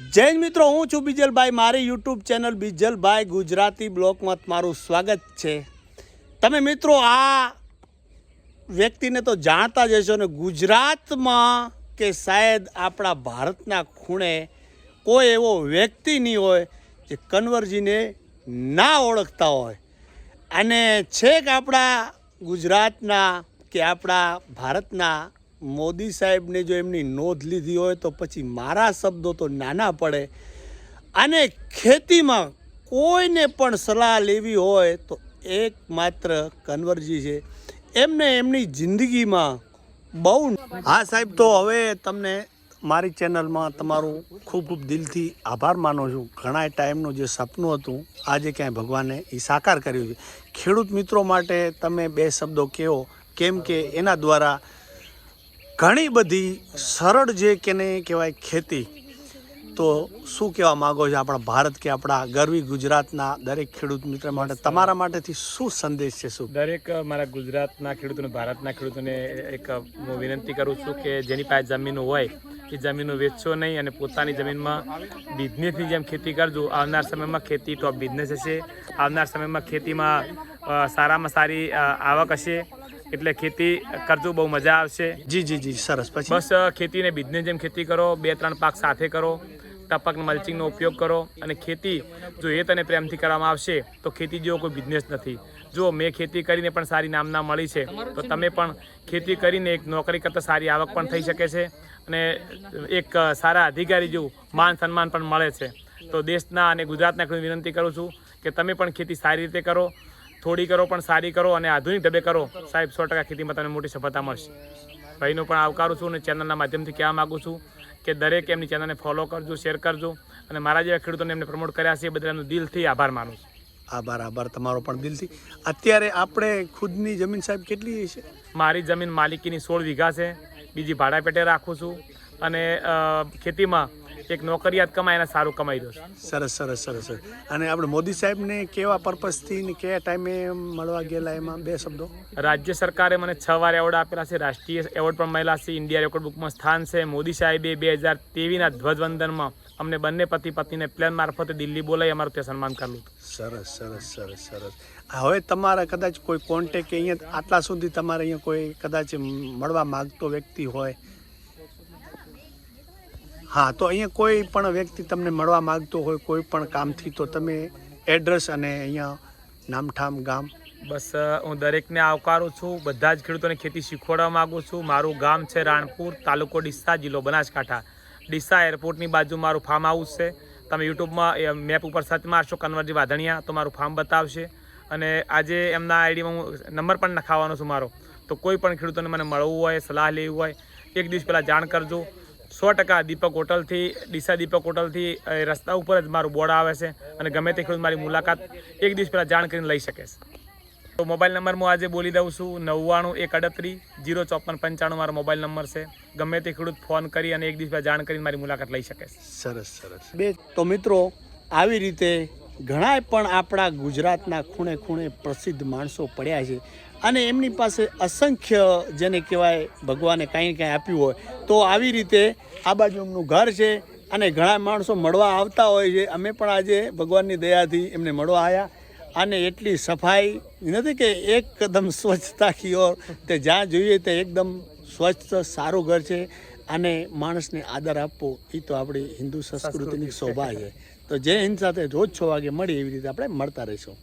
જૈન મિત્રો, હું છું બીજલભાઈ. મારી યુટ્યુબ ચેનલ બીજલભાઈ ગુજરાતી બ્લોકમાં તમારું સ્વાગત છે. તમે મિત્રો, આ વ્યક્તિને તો જાણતા જ હશો ને, ગુજરાતમાં કે શાયદ આપણા ભારતના ખૂણે કોઈ એવો વ્યક્તિ નહીં હોય જે કન્વરજીને ના ઓળખતા હોય. અને છેક આપણા ગુજરાતના કે આપણા ભારતના મોદી સાહેબને જો એમની નોંધ લીધી હોય તો પછી મારા શબ્દો તો નાના પડે. અને ખેતીમાં કોઈને પણ સલાહ લેવી હોય તો એકમાત્ર કન્વરજી છે. એમને એમની જિંદગીમાં બહુ હા સાહેબ, તો હવે તમને મારી ચેનલમાં તમારું ખૂબ ખૂબ દિલથી આભાર માનું છું. ઘણા ટાઈમનું જે સપનું હતું, આજે ક્યાંય ભગવાને એ સાકાર કર્યું છે. ખેડૂત મિત્રો માટે તમે બે શબ્દો કહો, કેમ કે એના દ્વારા ઘણી બધી સરળ જે કેને કહેવાય ખેતી, તો શું કહેવા માગો છો આપણા ભારત કે આપણા ગરવી ગુજરાતના દરેક ખેડૂત મિત્ર માટે? તમારા માટેથી શું સંદેશ છે શું? દરેક મારા ગુજરાતના ખેડૂતોને, ભારતના ખેડૂતોને એક હું વિનંતી કરું છું કે જેની પાસે જમીનો હોય, એ જમીનો વેચશો નહીં અને પોતાની જમીનમાં બિઝનેસની જેમ ખેતી કરજો. આવનાર સમયમાં ખેતી ટોપ બિઝનેસ હશે. આવનાર સમયમાં ખેતીમાં સારામાં સારી આવક હશે. એટલે ખેતી કરજો બહુ મજા આવશે. જી જી જી સરસ. પછી? બસ ખેતીને બિઝનેસ જેમ ખેતી કરો બે ત્રણ પાક સાથે કરો ટપક મલ્ચિંગનો ઉપયોગ કરો અને ખેતી જો એ તને પ્રેમથી કરવામાં આવશે તો ખેતી જેવો કોઈ બિઝનેસ નથી. જો મેં ખેતી કરીને પણ સારી નામના મળી છે તો તમે પણ ખેતી કરીને એક નોકરી કરતાં સારી આવક પણ થઈ શકે છે અને એક સારા અધિકારી જેવું માન સન્માન પણ મળે છે. તો દેશના અને ગુજરાતના વિનંતી કરું છું કે તમે પણ ખેતી સારી રીતે કરો થોડી કરો પણ સારી કરો અને આધુનિક ઢબે કરો. સાહેબ સો ટકા ખેતીમાં તમને મોટી સફળતા મળશે. ભાઈનો પણ આવકારું છું અને ચેનલના માધ્યમથી કહેવા માગું છું કે દરેક એમની ચેનલને ફોલો કરજો શેર કરજો અને મારા જેવા ખેડૂતોને એમને પ્રમોટ કર્યા છે એ બદલ એમનો દિલથી આભાર માનું છું. આભાર આભાર તમારો પણ દિલથી. અત્યારે આપણે ખુદની જમીન સાહેબ કેટલી છે? મારી જમીન માલિકીની સોળ વીઘા છે. બીજી ભાડા પેટે રાખું છું અને ખેતીમાં એક નોકરિયાત કમાય અને સારું કમાઈ દઉં સરસ સરસ સરસ અને આપણે મોદી સાહેબને કેવા પર્પઝથી ને કયા ટાઈમે મળવા ગયેલા એમાં? બે શબ્દો. રાજ્ય સરકારે મને છ વાર એવોર્ડ આપેલા છે. રાષ્ટ્રીય એવોર્ડ પણ મળેલા છે. ઇન્ડિયા રેકોર્ડ બુકમાં સ્થાન છે. મોદી સાહેબે બે હજાર તેવીના ધ્વજવંદનમાં અમને બંને પતિ પત્નીને પ્લેન મારફતે દિલ્હી બોલાવી. અમારું ત્યાં સન્માન કરેલું સરસ સરસ સરસ સરસ. હવે તમારા કદાચ કોઈ કોન્ટેક અહીંયા આટલા સુધી તમારે અહીંયા કોઈ કદાચ મળવા માગતો વ્યક્તિ હોય હા, તો અહીંયા કોઈ પણ વ્યક્તિ તમને મળવા માગતો હોય, કોઈ પણ કામથી, તો તમે એડ્રેસ અને અહીંયા નામઠામ ગામ. બસ હું દરેકને આવકારું છું. બધા જ ખેડૂતોને ખેતી શીખવાડવા માગું છું. મારું ગામ છે રાણપુર, તાલુકો ડીસા, જિલ્લો બનાસકાંઠા. ડીસા એરપોર્ટની બાજુ મારું ફાર્મ હાઉસ છે. તમે યુટ્યુબમાં મેપ ઉપર સર્ચ મારશો, કન્વરજી વાધણિયા તો મારું ફાર્મ બતાવશે. અને આજે એમના આઈડીમાં હું નંબર પણ નખાવાનો છું મારો. તો કોઈ પણ ખેડૂતોને મને મળવું હોય, સલાહ લેવી હોય, એક દિવસ પહેલાં જાણ કરજો. સો ટકા દીપક હોટલથી, ડીસા દીપક હોટલથી રસ્તા ઉપર જ મારું બોર્ડ આવે છે અને ગમે તે ખેડૂત મારી મુલાકાત એક દિવસ પહેલાં જાણ કરીને લઈ શકે તો મોબાઈલ નંબર હું આજે બોલી દઉં છું, નવ્વાણું એક અડત્રીસ, જીરો ચોપન પંચાણું મારો મોબાઈલ નંબર છે. ગમે તે ખેડૂત ફોન કરી અને એક દિવસ પહેલાં જાણ કરીને મારી મુલાકાત લઈ શકે સરસ સરસ. બે, તો મિત્રો, આવી રીતે ઘણાય પણ આપણા ગુજરાતના ખૂણે ખૂણે પ્રસિદ્ધ માણસો પડ્યા છે. અને એમની પાસે અસંખ્ય જેને કહેવાય ભગવાને કાંઈ કાંઈ આપ્યું હોય, તો આવી રીતે આ બાજુ એમનું ઘર છે અને ઘણા માણસો મળવા આવતા હોય છે. અમે પણ આજે ભગવાનની દયાથી એમને મળવા આવ્યા અને એટલી સફાઈ નથી કે એકદમ સ્વચ્છતા ઓર, તે જ્યાં જોઈએ તે એકદમ સ્વચ્છ, સારું ઘર છે. અને માણસને આદર આપવો એ તો આપણી હિન્દુ સંસ્કૃતિની શોભા છે. તો જય હિન્દ સાથે રોજ છ વાગે મળી એવી રીતે આપણે મળતા રહીશું.